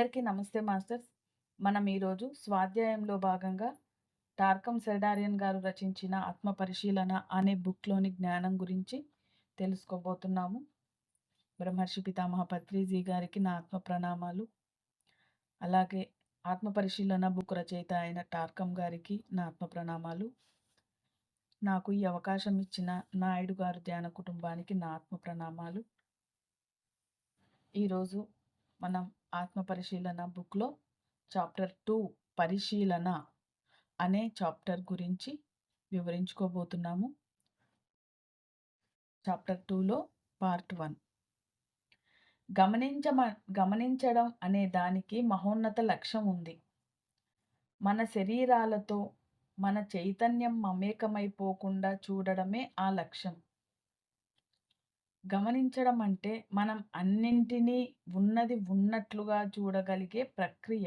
అందరికీ నమస్తే మాస్టర్స్. మనం ఈరోజు స్వాధ్యాయంలో భాగంగా టార్కం సెడారియన్ గారు రచించిన ఆత్మ పరిశీలన అనే బుక్లోని జ్ఞానం గురించి తెలుసుకోబోతున్నాము. బ్రహ్మర్షి పితామహ పత్రిజీ గారికి నా ఆత్మ ప్రణామాలు. అలాగే ఆత్మ పరిశీలన బుక్ రచయిత అయిన టార్కం గారికి నా ఆత్మ ప్రణామాలు. నాకు ఈ అవకాశం ఇచ్చిన నాయుడు గారు ధ్యాన కుటుంబానికి నా ఆత్మ ప్రణామాలు. ఈరోజు మనం ఆత్మ పరిశీలన బుక్లో చాప్టర్ టూ పరిశీలన అనే చాప్టర్ గురించి వివరించుకోబోతున్నాము. చాప్టర్ టూలో పార్ట్ వన్. గమనించమ గమనించడం అనే దానికి మహోన్నత లక్ష్యం ఉంది. మన శరీరాలతో మన చైతన్యం మమేకమైపోకుండా చూడడమే ఆ లక్ష్యం. గమనించడం అంటే మనం అన్నింటినీ ఉన్నది ఉన్నట్లుగా చూడగలిగే ప్రక్రియ.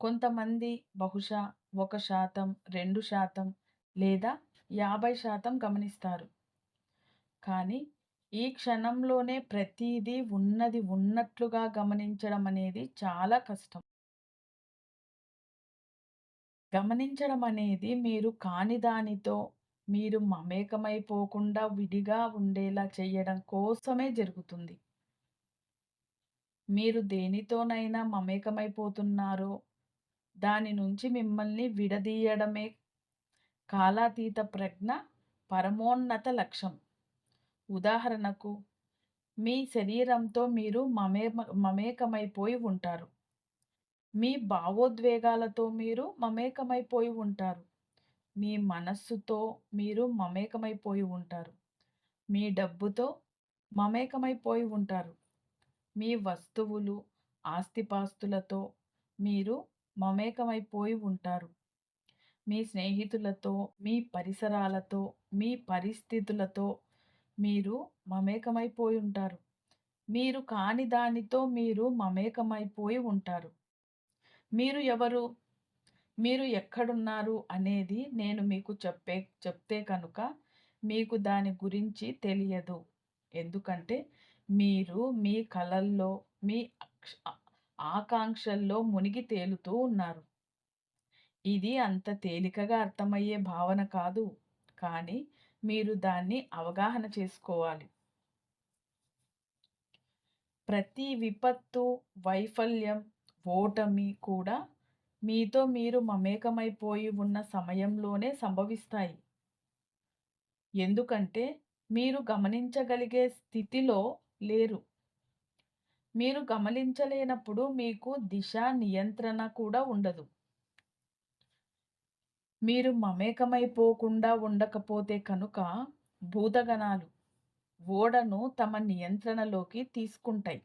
కొంతమంది బహుశా ఒక శాతం రెండు శాతం లేదా యాభై శాతం గమనిస్తారు. కానీ ఈ క్షణంలోనే ప్రతిదీ ఉన్నది ఉన్నట్లుగా గమనించడం అనేది చాలా కష్టం. గమనించడం అనేది మీరు కాని దానితో మీరు మమేకమైపోకుండా విడిగా ఉండేలా చేయడం కోసమే జరుగుతుంది. మీరు దేనితోనైనా మమేకమైపోతున్నారో దాని నుంచి మిమ్మల్ని విడదీయడమే కాలాతీత ప్రజ్ఞ పరమోన్నత లక్ష్యం. ఉదాహరణకు మీ శరీరంతో మీరు మమే మమేకమైపోయి ఉంటారు. మీ భావోద్వేగాలతో మీరు మమేకమైపోయి ఉంటారు. మీ మనస్సుతో మీరు మమేకమైపోయి ఉంటారు. మీ డబ్బుతో మమేకమైపోయి ఉంటారు. మీ వస్తువులు ఆస్తిపాస్తులతో మీరు మమేకమైపోయి ఉంటారు. మీ స్నేహితులతో మీ పరిసరాలతో మీ పరిస్థితులతో మీరు మమేకమైపోయి ఉంటారు. మీరు కాని దానితో మీరు మమేకమైపోయి ఉంటారు. మీరు ఎవరు? మీరు ఎక్కడున్నారు అనేది నేను మీకు చెప్పే చెప్తే కనుక మీకు దాని గురించి తెలియదు. ఎందుకంటే మీరు మీ కళల్లో మీ ఆకాంక్షల్లో మునిగి తేలుతూ ఉన్నారు. ఇది అంత తేలికగా అర్థమయ్యే భావన కాదు. కానీ మీరు దాన్ని అవగాహన చేసుకోవాలి. ప్రతి విపత్తు వైఫల్యం ఓటమి కూడా మీతో మీరు మమేకమైపోయి ఉన్న సమయంలోనే సంభవిస్తాయి. ఎందుకంటే మీరు గమనించగలిగే స్థితిలో లేరు. మీరు గమనించలేనప్పుడు మీకు దిశ నియంత్రణ కూడా ఉండదు. మీరు మమేకమైపోకుండా ఉండకపోతే కనుక భూతగణాలు ఓడను తమ నియంత్రణలోకి తీసుకుంటాయి.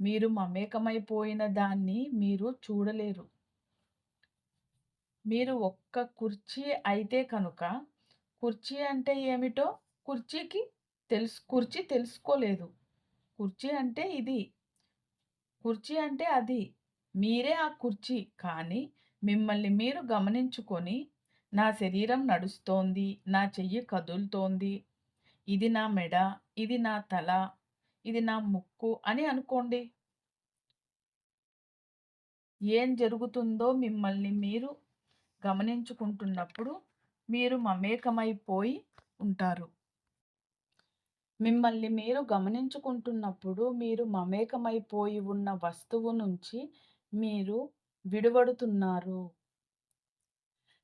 మీరు మమేకమైపోయిన దాన్ని మీరు చూడలేరు. మీరు ఒక్క కుర్చీ అయితే కనుక కుర్చీ అంటే ఏమిటో కుర్చీకి తెలుసు కుర్చీ తెలుసుకోలేదు. కుర్చీ అంటే ఇది. కుర్చీ అంటే అది. మీరే ఆ కుర్చీ కానీ మిమ్మల్ని మీరు గమనించుకొని నా శరీరం నడుస్తోంది నా చెయ్యి కదులుతోంది ఇది నా మెడ ఇది నా తల ఇది నా ముక్కు అని అనుకోండి. ఏం జరుగుతుందో మిమ్మల్ని మీరు గమనించుకుంటున్నప్పుడు మీరు మమేకమైపోయి ఉంటారు. మిమ్మల్ని మీరు గమనించుకుంటున్నప్పుడు మీరు మమేకమైపోయి ఉన్న వస్తువు నుంచి మీరు విడువడుతున్నారు.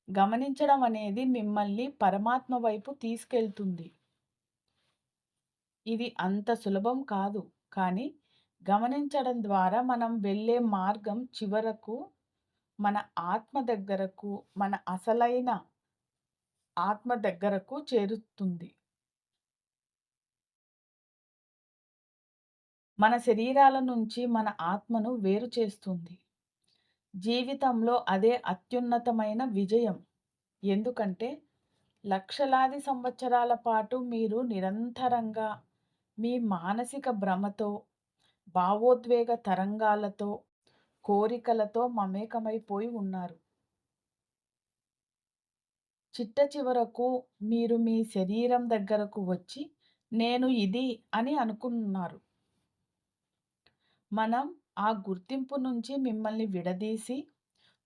గమనించడం అనేది మిమ్మల్ని పరమాత్మ వైపు తీసుకెళ్తుంది. ఇది అంత సులభం కాదు. కానీ గమనించడం ద్వారా మనం వెళ్ళే మార్గం చివరకు మన ఆత్మ దగ్గరకు మన అసలైన ఆత్మ దగ్గరకు చేరుతుంది. మన శరీరాల నుంచి మన ఆత్మను వేరు చేస్తుంది. జీవితంలో అదే అత్యున్నతమైన విజయం. ఎందుకంటే లక్షలాది సంవత్సరాల పాటు మీరు నిరంతరంగా మీ మానసిక భ్రమతో భావోద్వేగ తరంగాలతో కోరికలతో మమేకమైపోయి ఉన్నారు చిట్ట చివరకు మీరు మీ శరీరం దగ్గరకు వచ్చి నేను ఇది అని అనుకున్నారు మనం ఆ గుర్తింపు నుంచి మిమ్మల్ని విడదీసి,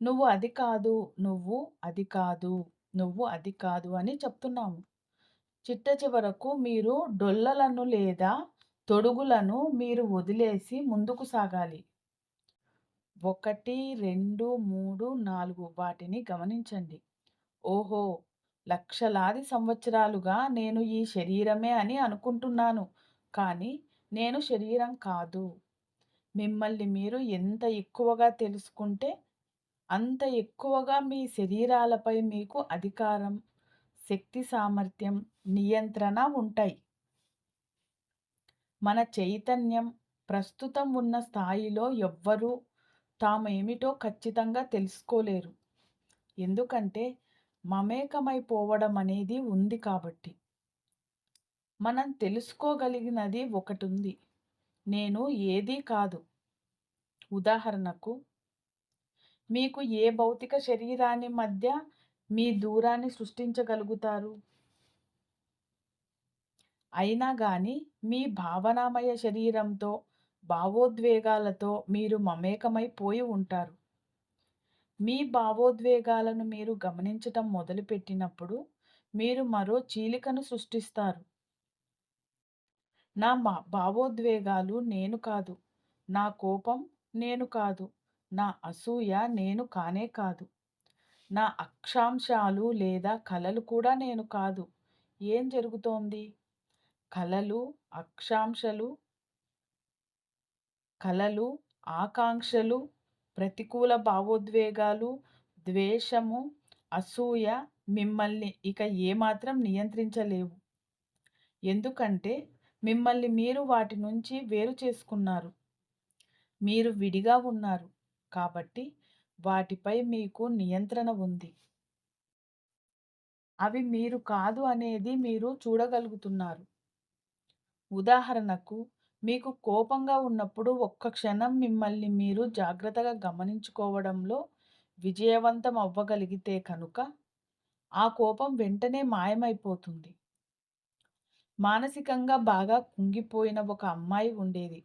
నువ్వు అది కాదు, నువ్వు అది కాదు, నువ్వు అది కాదు అని చెప్తున్నాము. చిట్టచివరకు మీరు డొల్లలను లేదా తొడుగులను మీరు వదిలేసి ముందుకు సాగాలి. 1, 2, 3, 4 వాటిని గమనించండి. ఓహో! లక్షలాది సంవత్సరాలుగా నేను ఈ శరీరమే అని అనుకుంటున్నాను. కానీ నేను శరీరం కాదు. మిమ్మల్ని మీరు ఎంత ఎక్కువగా తెలుసుకుంటే, అంత ఎక్కువగా మీ శరీరాలపై మీకు అధికారం, శక్తి సామర్థ్యం, నియంత్రణ ఉంటాయి. మన చైతన్యం ప్రస్తుతం ఉన్న స్థాయిలో ఎవ్వరూ తాము ఏమిటో ఖచ్చితంగా తెలుసుకోలేరు. ఎందుకంటే మమేకమైపోవడం అనేది ఉంది కాబట్టి. మనం తెలుసుకోగలిగినది ఒకటి ఉంది నేను ఏదీ కాదు. ఉదాహరణకు మీకు ఏ భౌతిక శరీరాన్ని మధ్య మీ దూరాన్ని సృష్టించగలుగుతారు? అయినా కానీ మీ భావనామయ శరీరంతో, భావోద్వేగాలతో మీరు మమేకమైపోయి ఉంటారు. మీ భావోద్వేగాలను మీరు గమనించటం మొదలుపెట్టినప్పుడు, మీరు మరో చీలికను సృష్టిస్తారు. నా మా భావోద్వేగాలు నేను కాదు. నా కోపం నేను కాదు. నా అసూయ నేను కానే కాదు. నా అక్షాంశాలు లేదా కళలు కూడా నేను కాదు. ఏం జరుగుతోంది? కళలు అక్షాంశలు కళలు ఆకాంక్షలు, ప్రతికూల భావోద్వేగాలు, ద్వేషము, అసూయ మిమ్మల్ని ఇక ఏమాత్రం నియంత్రించలేవు. ఎందుకంటే మిమ్మల్ని మీరు వాటి నుంచి వేరు చేసుకున్నారు. మీరు విడిగా ఉన్నారు. కాబట్టి వాటిపై మీకు నియంత్రణ ఉంది. అవి మీరు కాదు అనేది మీరు చూడగలుగుతున్నారు. ఉదాహరణకు మీకు కోపంగా ఉన్నప్పుడు ఒక్క క్షణం మిమ్మల్ని మీరు జాగ్రత్తగా గమనించుకోవడంలో విజయవంతం అవ్వగలిగితే కనుక, ఆ కోపం వెంటనే మాయమైపోతుంది. మానసికంగా బాగా కుంగిపోయిన ఒక అమ్మాయి ఉండేది.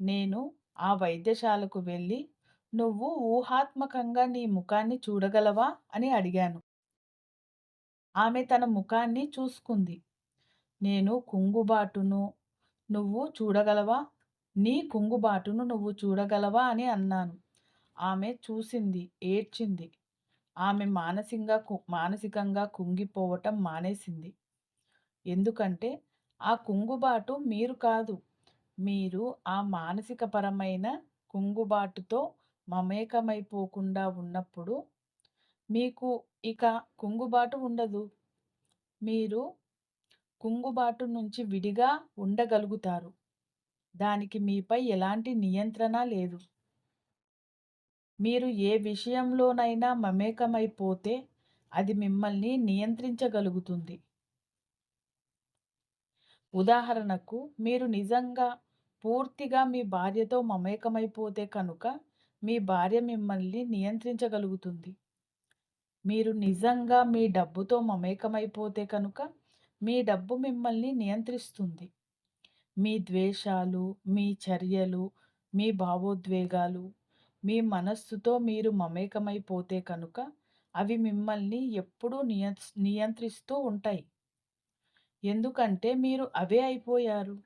నేను ఆ వైద్యశాలకు వెళ్ళి "నువ్వు ఊహాత్మకంగా నీ ముఖాన్ని చూడగలవా?" అని అడిగాను. ఆమె తన ముఖాన్ని చూసుకుంది. నేను కుంగుబాటును నువ్వు చూడగలవా? నీ కుంగుబాటును నువ్వు చూడగలవా అని అన్నాను. ఆమె చూసింది, ఏడ్చింది. ఆమె మానసికంగా కు మానసికంగా కుంగిపోవటం మానేసింది. ఎందుకంటే ఆ కుంగుబాటు మీరు కాదు. మీరు ఆ మానసికపరమైన కుంగుబాటుతో మమేకమైపోకుండా ఉన్నప్పుడు, మీకు ఇక కుంగుబాటు ఉండదు. మీరు కుంగుబాటు నుంచి విడిగా ఉండగలుగుతారు. దానికి మీపై ఎలాంటి నియంత్రణ లేదు. మీరు ఏ విషయంలోనైనా మమేకమైపోతే అది మిమ్మల్ని నియంత్రించగలుగుతుంది. ఉదాహరణకు మీరు నిజంగా, పూర్తిగా మీ భార్యతో మమేకమైపోతే కనుక మీ భార్య మిమ్మల్ని నియంత్రించగలుగుతుంది. మీరు నిజంగా మీ డబ్బుతో మమేకమైపోతే కనుక మీ డబ్బు మిమ్మల్ని నియంత్రిస్తుంది. మీ ద్వేషాలు, మీ చర్యలు, మీ భావోద్వేగాలు, మీ మనస్సుతో మీరు మమేకమైపోతే కనుక అవి మిమ్మల్ని ఎప్పుడూ నియంత్స్ నియంత్రిస్తూ ఉంటాయి. ఎందుకంటే మీరు అవే అయిపోయారు.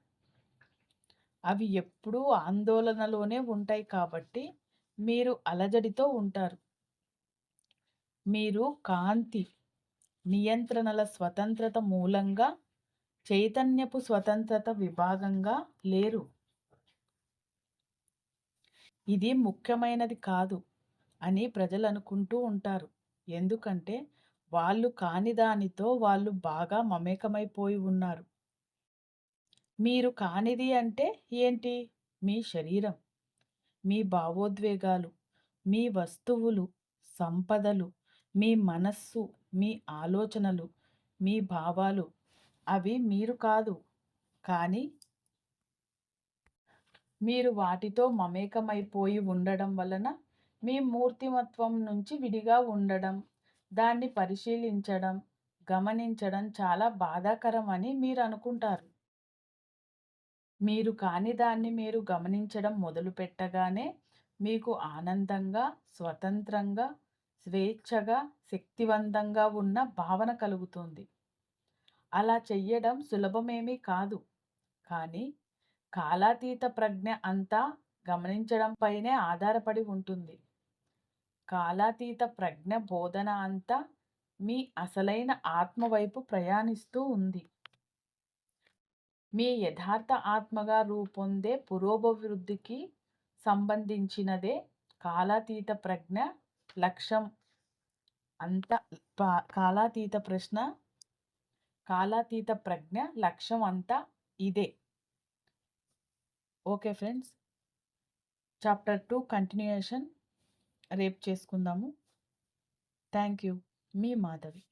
అవి ఎప్పుడూ ఆందోళనలోనే ఉంటాయి కాబట్టి మీరు అలజడితో ఉంటారు. మీరు కాంతి, నియంత్రణల స్వతంత్రత మూలంగా చైతన్యపు స్వతంత్రత విభాగంగా లేరు. ఇది ముఖ్యమైనది కాదు అని ప్రజలు అనుకుంటూ ఉంటారు. ఎందుకంటే వాళ్ళు కాని దానితో వాళ్ళు బాగా మమేకమైపోయి ఉన్నారు. మీరు కానిది అంటే ఏంటి? మీ శరీరం, మీ భావోద్వేగాలు, మీ వస్తువులు, సంపదలు, మీ మనస్సు, మీ ఆలోచనలు, మీ భావాలు అవి మీరు కాదు. కానీ మీరు వాటితో మమేకమైపోయి ఉండడం వలన మీ మూర్తిమత్వం నుంచి విడిగా ఉండడం, దాన్ని పరిశీలించడం, గమనించడం చాలా బాధాకరం అని మీరు అనుకుంటారు. మీరు కాని దాన్ని మీరు గమనించడం మొదలుపెట్టగానే మీకు ఆనందంగా, స్వతంత్రంగా, స్వేచ్ఛగా, శక్తివంతంగా ఉన్న భావన కలుగుతుంది. అలా చెయ్యడం సులభమేమీ కాదు. కానీ కాలాతీత ప్రజ్ఞ అంతా గమనించడంపైనే ఆధారపడి ఉంటుంది. కాలాతీత ప్రజ్ఞ బోధన అంతా మీ అసలైన ఆత్మ వైపు ప్రయాణిస్తూ ఉంది. మీ యథార్థ ఆత్మగా రూపొందే పురోభివృద్ధికి సంబంధించినదే కాలాతీత ప్రజ్ఞ లక్ష్యం అంతా కాలాతీత ప్రశ్న కాలాతీత ప్రజ్ఞ లక్ష్యం అంతా ఇదే. Okay friends. Chapter two continuation రేపు చేసుకుందాము. Thank you. మీ మాధవి.